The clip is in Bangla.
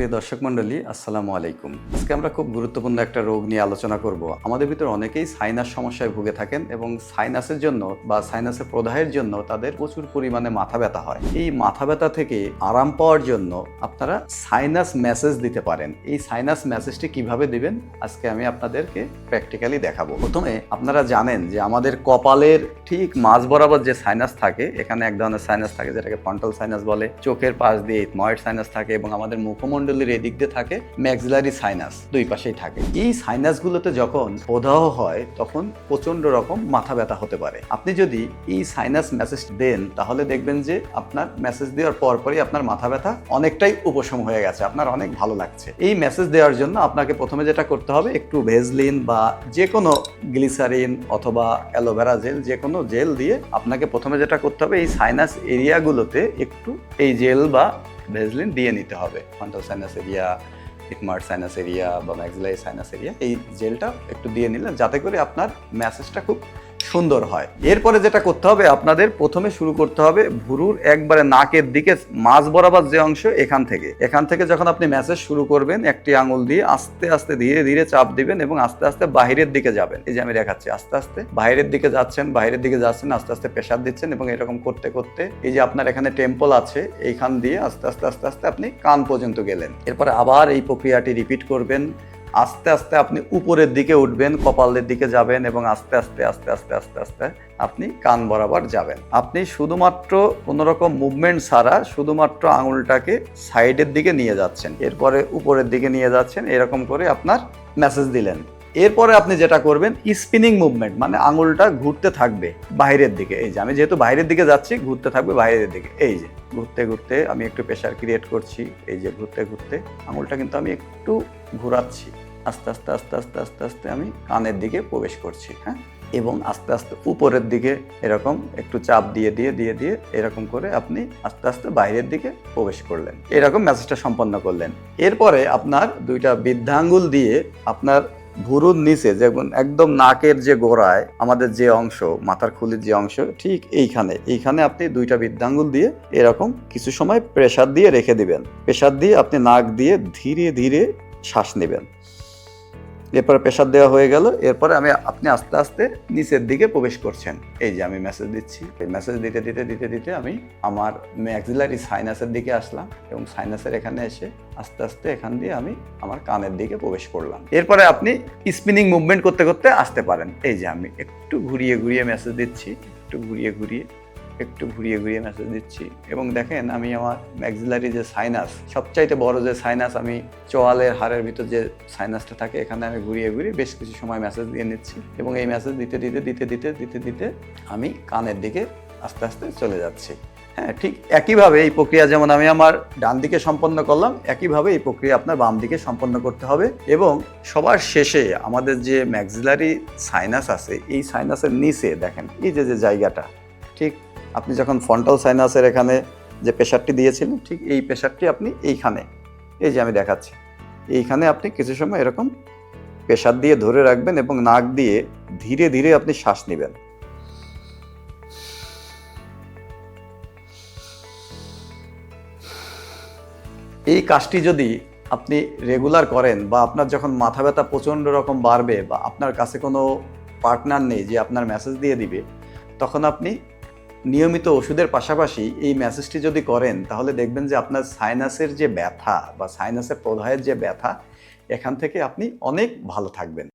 সুপ্রিয় দর্শক মণ্ডলী, আসসালামু আলাইকুম। আজকে আমরা খুব গুরুত্বপূর্ণ একটা রোগ নিয়ে আলোচনা করব। আমাদের ভিতর অনেকেই সাইনাস সমস্যায় ভুগে থাকেন এবং সাইনাসের জন্য বা সাইনাসের প্রদাহের জন্য তাদের প্রচুর পরিমাণে মাথা ব্যথা হয়। এই মাথা ব্যথা থেকে আরাম পাওয়ার জন্য আপনারা সাইনাস মেসেজ দিতে পারেন। এই সাইনাস মেসেজটি কীভাবে দিবেন? আজকে আমি আপনাদেরকে প্র্যাকটিক্যালি দেখাবো। প্রথমে আপনারা জানেন যে আমাদের কপালের ঠিক মাঝ বরাবর যে সাইনাস থাকে, এখানে এক ধরনের সাইনাস থাকে যেটাকে ফন্টাল সাইনাস বলে। চোখের পাশ দিয়ে ময়েড সাইনাস থাকে এবং আমাদের মুখমণ্ডলের এদিক দিয়ে থাকে ম্যাক্সিলারি সাইনাস দুই পাশেই থাকে। এই সাইনাসগুলোতে যখন প্রদাহ হয়, তখন প্রচণ্ড রকম মাথা ব্যথা হতে পারে। আপনি যদি এই সাইনাস মেসেজ দেন, তাহলে দেখবেন যে আপনার মেসেজ দেওয়ার পরপরই আপনার মাথা ব্যথা অনেকটাই উপশম হয়ে গেছে, আপনার অনেক ভালো লাগছে। এই মেসেজ দেওয়ার জন্য আপনাকে প্রথমে যেটা করতে হবে, একটু ভেজলিন বা যে কোনো গ্লিসারিন অথবা অ্যালোভেরা জেল যে কোনো জেল দিয়ে আপনাকে প্রথমে যেটা করতে হবে, এই সাইনাস এরিয়াগুলোতে একটু এই জেল বা ভেজলিন দিয়ে নিতে হবে। Frontal sinus area ethmoid sinus area বা ম্যাক্সিলাই সাইনাস এরিয়া এই জেলটা একটু দিয়ে নিলেন, যাতে করে আপনার ম্যাসেজটা খুব সুন্দর হয়। এরপরে যেটা করতে হবে, আপনাদের প্রথমে শুরু করতে হবে ভুরুর একবারে নাকের দিকে মাঝ বরাবর যে অংশ এখান থেকে। এখান থেকে যখন আপনি ম্যাসেজ শুরু করবেন, একটি আঙুল দিয়ে আস্তে আস্তে ধীরে ধীরে চাপ দিবেন এবং আস্তে আস্তে বাহিরের দিকে যাবেন। এই যে আমি দেখাচ্ছি, আস্তে আস্তে বাইরের দিকে যাচ্ছেন বাইরের দিকে যাচ্ছেন, আস্তে আস্তে প্রেশার দিচ্ছেন এবং এরকম করতে করতে এই যে আপনার এখানে টেম্পল আছে, এইখান দিয়ে আস্তে আস্তে আস্তে আস্তে আপনি কান পর্যন্ত গেলেন। এরপরে আবার এই প্রক্রিয়াটি রিপিট করবেন। আস্তে আস্তে আপনি উপরের দিকে উঠবেন, কপালের দিকে যাবেন এবং আস্তে আস্তে আস্তে আস্তে আস্তে আস্তে আপনি কান বরাবর যাবেন। আপনি শুধুমাত্র কোনো রকম মুভমেন্ট ছাড়া শুধুমাত্র আঙুলটাকে সাইডের দিকে নিয়ে যাচ্ছেন। এরপরে উপরের দিকে নিয়ে যাচ্ছেন, এরকম করে আপনার মেসেজ দিলেন। এরপরে আপনি যেটা করবেন স্পিনিং মুভমেন্ট মানে আঙুলটা ঘুরতে থাকবে বাইরের দিকে। এই যে, আমি যেহেতু বাইরের দিকে যাচ্ছি, ঘুরতে থাকবে বাইরের দিকে। এই যে ঘুরতে ঘুরতে আমি একটু প্রেশার ক্রিয়েট করছি, এই যে ঘুরতে ঘুরতে আঙুলটা কিন্তু আমি একটু ঘোরাচ্ছি। আস্তে আস্তে আস্তে আস্তে আস্তে আস্তে আমি কানের দিকে প্রবেশ করছি হ্যাঁ? এবং আস্তে আস্তে উপরের দিকে এরকম একটু চাপ দিয়ে দিয়ে দিয়ে দিয়ে এরকম করে আপনি আস্তে আস্তে বাইরের দিকে প্রবেশ করলেন। এরকম মেসেজটা সম্পন্ন করলেন। এরপরে আপনার দুইটা বৃদ্ধাঙ্গুল দিয়ে আপনার ভুরুর নিচে যেমন একদম নাকের যে গোড়ায় আমাদের যে অংশ, মাথার খুলির যে অংশ, ঠিক এইখানে। এইখানে আপনি দুইটা বৃদ্ধাঙ্গুল দিয়ে এরকম কিছু সময় প্রেশার দিয়ে রেখে দিবেন। প্রেশার দিয়ে আপনি নাক দিয়ে ধীরে ধীরে শ্বাস নেবেন। এরপরে প্রেশার দেওয়া হয়ে গেল। এরপরে আমি আপনি আস্তে আস্তে নিচের দিকে প্রবেশ করছেন। এই যে আমি মেসেজ দিচ্ছি। এই মেসেজ দিতে দিতে দিতে দিতে আমি আমার ম্যাক্সিলারি সাইনাসের দিকে আসলাম এবং সাইনাসের এখানে এসে আস্তে আস্তে এখান দিয়ে আমি আমার কানের দিকে প্রবেশ করলাম। এরপরে আপনি স্পিনিং মুভমেন্ট করতে করতে আসতে পারেন। এই যে আমি একটু ঘুরিয়ে ঘুরিয়ে মেসেজ দিচ্ছি। একটু ঘুরিয়ে ঘুরিয়ে একটু ঘুরিয়ে ঘুরিয়ে মেসেজ দিচ্ছি। এবং দেখেন আমি আমার ম্যাক্সিলারি যে সাইনাস সবচাইতে বড় যে সাইনাস আমি চোয়ালের হাড়ের ভিতর যে সাইনাসটা থাকে, এখানে আমি ঘুরিয়ে ঘুরিয়ে বেশ কিছু সময় মেসেজ দিয়ে নিচ্ছি। এবং এই মেসেজ দিতে দিতে দিতে দিতে দিতে দিতে আমি কানের দিকে আস্তে আস্তে চলে যাচ্ছি। হ্যাঁ ঠিক একইভাবে এই প্রক্রিয়া যেমন আমি আমার ডান দিকে সম্পন্ন করলাম, একইভাবে এই প্রক্রিয়া আপনার বাম দিকে সম্পন্ন করতে হবে। এবং সবার শেষে আমাদের যে ম্যাক্সিলারি সাইনাস আছে, এই সাইনাসের নিচে দেখেন, এই যে যে জায়গাটা, ঠিক আপনি যখন ফন্টাল সাইনাসের এখানে যে প্রেশারটি দিয়েছিলেন, ঠিক এই প্রেশারটি আপনি এইখানে, এই যে আমি দেখাচ্ছি, এইখানে আপনি কিছু সময় এরকম প্রেশার দিয়ে ধরে রাখবেন এবং নাক দিয়ে ধীরে ধীরে আপনি শ্বাস নেবেন। এই কাজটি যদি আপনি রেগুলার করেন বা আপনার যখন মাথা ব্যথা প্রচণ্ড রকম বাড়বে বা আপনার কাছে কোনো পার্টনার নেই যে আপনার মেসেজ দিয়ে দিবে, তখন আপনি নিয়মিত ওষুধের পাশাপাশি এই ম্যাসেজটি যদি করেন, তাহলে দেখবেন যে আপনার সাইনাসের যে ব্যথা বা সাইনাসের প্রদাহের যে ব্যথা, এখান থেকে আপনি অনেক ভালো থাকবেন।